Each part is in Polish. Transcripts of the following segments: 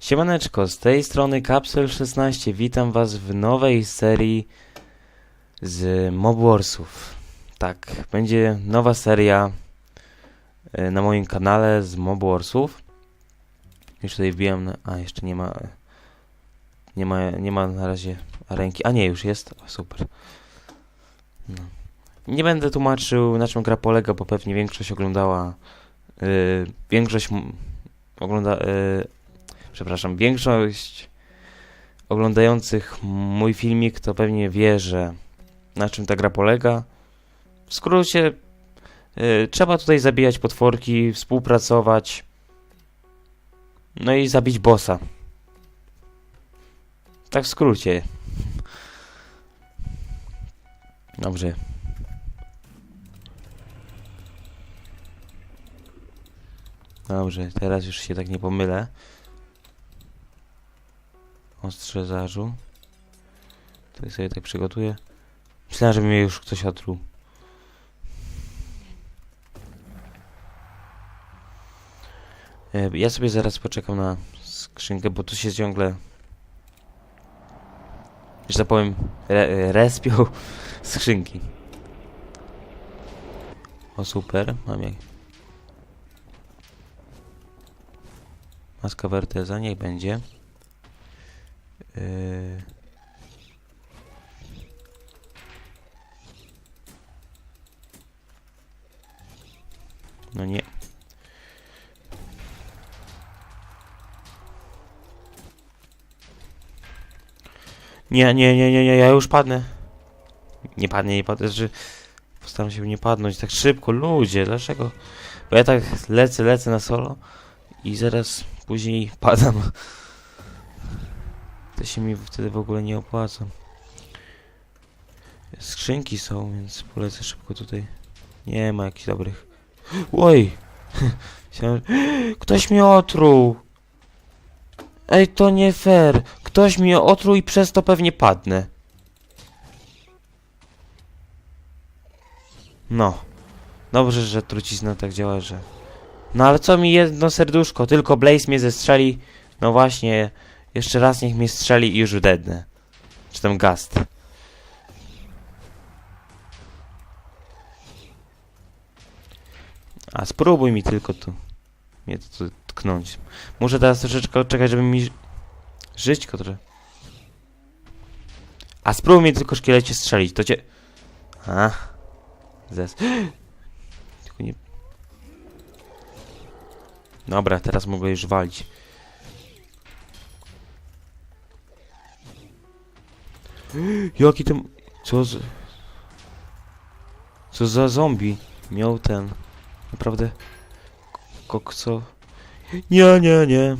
Siemaneczko, z tej strony Capsule 16. Witam was w nowej serii z Mob Warsów. Tak, będzie nowa seria e, na moim kanale z Mob Warsów. Już tutaj wbijam na... A, jeszcze nie ma... Nie ma, nie ma na razie ręki. A nie, już jest. O, super. No. Nie będę tłumaczył na czym gra polega, bo pewnie większość oglądała... y, większość ogląda... y, przepraszam, większość oglądających mój filmik to pewnie wie, że na czym ta gra polega. W skrócie, y, trzeba tutaj zabijać potworki, współpracować, no i zabić bossa. Tak w skrócie. Dobrze. Dobrze, teraz już się tak nie pomylę. Ostrze zarzu. Tutaj sobie tak przygotuję. Myślałem, że mnie już ktoś otruł. E, Ja sobie zaraz poczekam na skrzynkę, bo tu się ciągle, że tak powiem, re, respią skrzynki. O super, mam jak. Maska Werteza, niech będzie. Yy... No nie. Nie, nie, nie, nie, nie, ja już padnę. Nie padnę, nie padnę, że postaram się nie padnąć tak szybko, ludzie, dlaczego? Bo ja tak lecę, lecę na solo i zaraz później padam. To się mi wtedy w ogóle nie opłaca. Skrzynki są, więc polecę szybko tutaj. Nie ma jakichś dobrych. Oj! Ktoś mnie otruł! Ej, to nie fair! Ktoś mnie otruł i przez to pewnie padnę. No. Dobrze, że trucizna tak działa, że... No ale co mi jedno serduszko? Tylko Blaze mnie zestrzeli. No właśnie, jeszcze raz niech mnie strzeli i już dednę. Czy tam gast. A spróbuj mi tylko tu. Mnie tu tknąć. Muszę teraz troszeczkę czekać, żeby mi ży- żyć trochę. A spróbuj mi tylko szkielecie strzelić, to cię... A. Zes. Tylko nie... Dobra, teraz mogę już walić. Jaki ten... Co z... Co za zombie miał ten... Naprawdę... Kokso... Nie, nie, nie.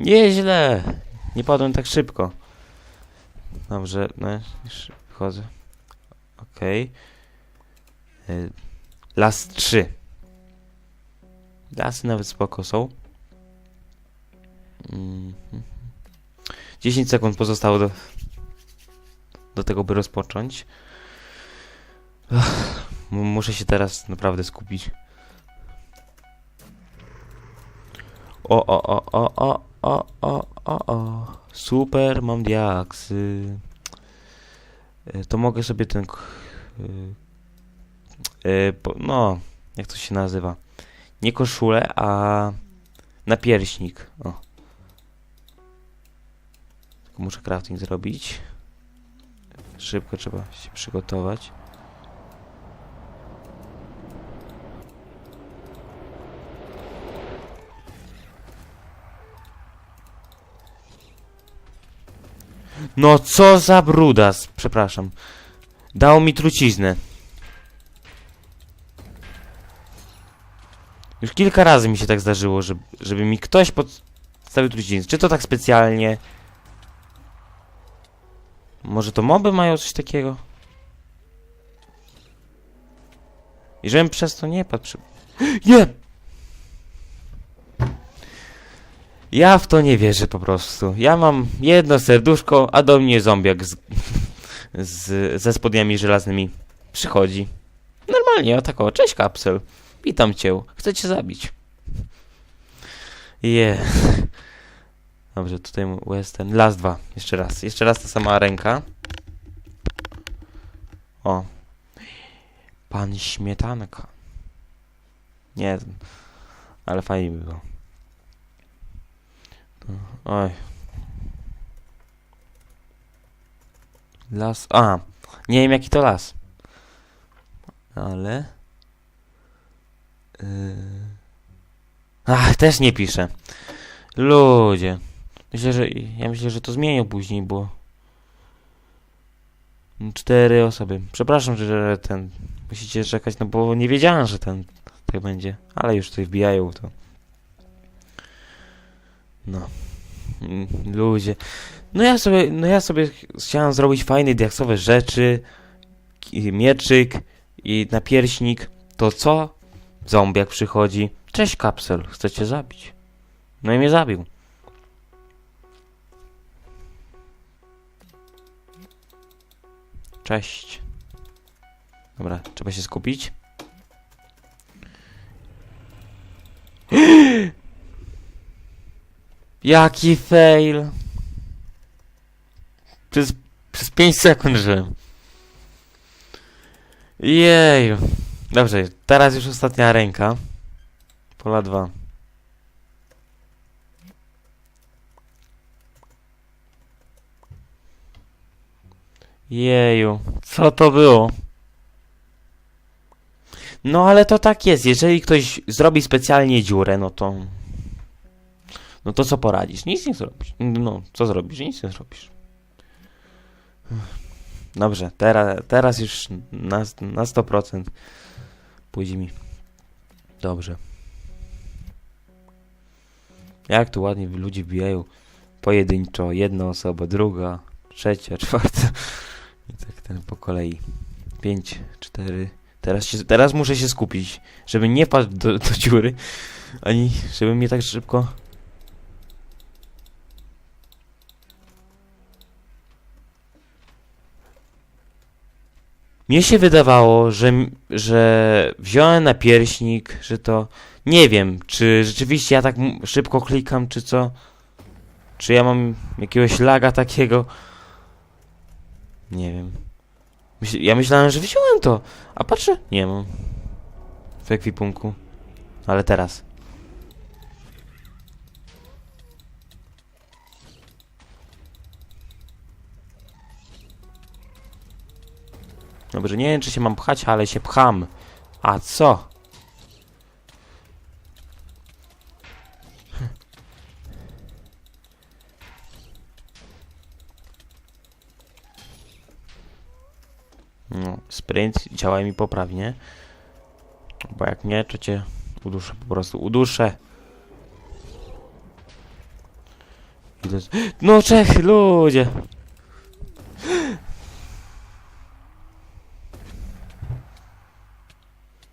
Nieźle. Nie padłem tak szybko. Dobrze, no, już wchodzę. Okej. Okay. Las 3. Lasy nawet spoko są. 10 sekund pozostało do, do tego, by rozpocząć. Ach, mu- muszę się teraz naprawdę skupić. O, o, o, o, o, o, o, o, o. Super, mam diaksy. E, To mogę sobie ten... po- No, jak to się nazywa? Nie koszulę, a napierśnik. O. Muszę crafting zrobić. Szybko trzeba się przygotować. No co za brudas, przepraszam. Dał mi truciznę. Już kilka razy mi się tak zdarzyło, żeby, żeby mi ktoś podstawił truciznę. Czy to tak specjalnie? Może to moby mają coś takiego? I żebym przez to nie patrzył. Nie! Ja w to nie wierzę po prostu. Ja mam jedno serduszko, a do mnie zombiak z, z, ze spodniami żelaznymi przychodzi. Normalnie, o tak o, cześć kapsel. Witam cię, chcę cię zabić. Je. Dobrze, tutaj mu- western. Las 2. Jeszcze raz. Jeszcze raz ta sama ręka. O. Pan Śmietanka. Nie. Ale fajnie by było. Oj. Las. A. Nie wiem jaki to las. Ale. Yy... Ach, też nie piszę. Ludzie. Myślę, że. Ja myślę, że to zmienią później, bo. Cztery osoby. Przepraszam, że- ten. Musicie czekać, no bo nie wiedziałem, że ten tak będzie. Ale już tutaj wbijają to. No. Ludzie. No ja sobie, no ja sobie ch- chciałem zrobić fajne diaksowe rzeczy. Mieczyk i napierśnik. To co? Zombiak przychodzi. Cześć kapsel, chcę cię zabić. No i mnie zabił. Cześć. Dobra, trzeba się skupić. Jaki fail. Przez, przez 5 sekund żyłem. Jeju. Dobrze, teraz już ostatnia ręka. Pola 2. Jeju, co to było? No ale to tak jest, jeżeli ktoś zrobi specjalnie dziurę, no to... No to co poradzisz? Nic nie zrobisz. No, co zrobisz? Nic nie zrobisz. Dobrze, teraz, teraz już na, na 100% pójdzie mi. Dobrze. Jak tu ładnie ludzie wbijają pojedynczo, jedna osoba, druga, trzecia, czwarta. Ten po kolei. Pięć, cztery. Teraz, się, teraz muszę się skupić, żeby nie wpaść do, do dziury, ani żeby mnie tak szybko... Mnie się wydawało, że, że wziąłem napierśnik, że to... Nie wiem, czy rzeczywiście ja tak szybko klikam, czy co? Czy ja mam jakiegoś laga takiego? Nie wiem. Myśl, ja myślałem, że wziąłem to, a patrzę, nie mam. W ekwipunku. Ale teraz. Dobrze, nie wiem, czy się mam pchać, ale się pcham. A co? No, sprint działa mi poprawnie. Bo jak nie, to cię uduszę, po prostu uduszę. No Czech, ludzie!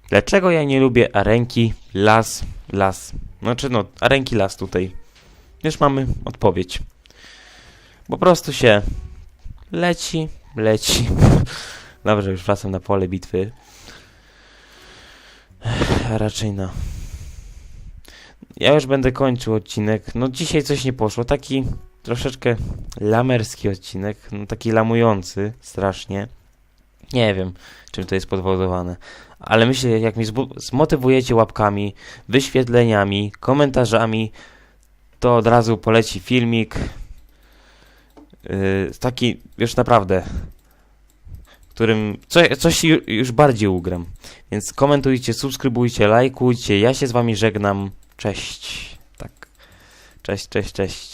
Dlaczego ja nie lubię arenki, las, las? Znaczy no, arenki, las tutaj. Już mamy odpowiedź. Po prostu się leci, leci. Dobrze, już wracam na pole bitwy. Raczej no. Ja już będę kończył odcinek. No dzisiaj coś nie poszło. Taki troszeczkę lamerski odcinek. No taki lamujący strasznie. Nie wiem, czym to jest podwodowane. Ale myślę, jak zbu- zmotywujecie łapkami, wyświetleniami, komentarzami, to od razu poleci filmik. Yy, taki już naprawdę którym co, coś ju- już bardziej ugram. Więc komentujcie, subskrybujcie, lajkujcie. Ja się z wami żegnam. Cześć. Tak. Cześć, cześć, cześć.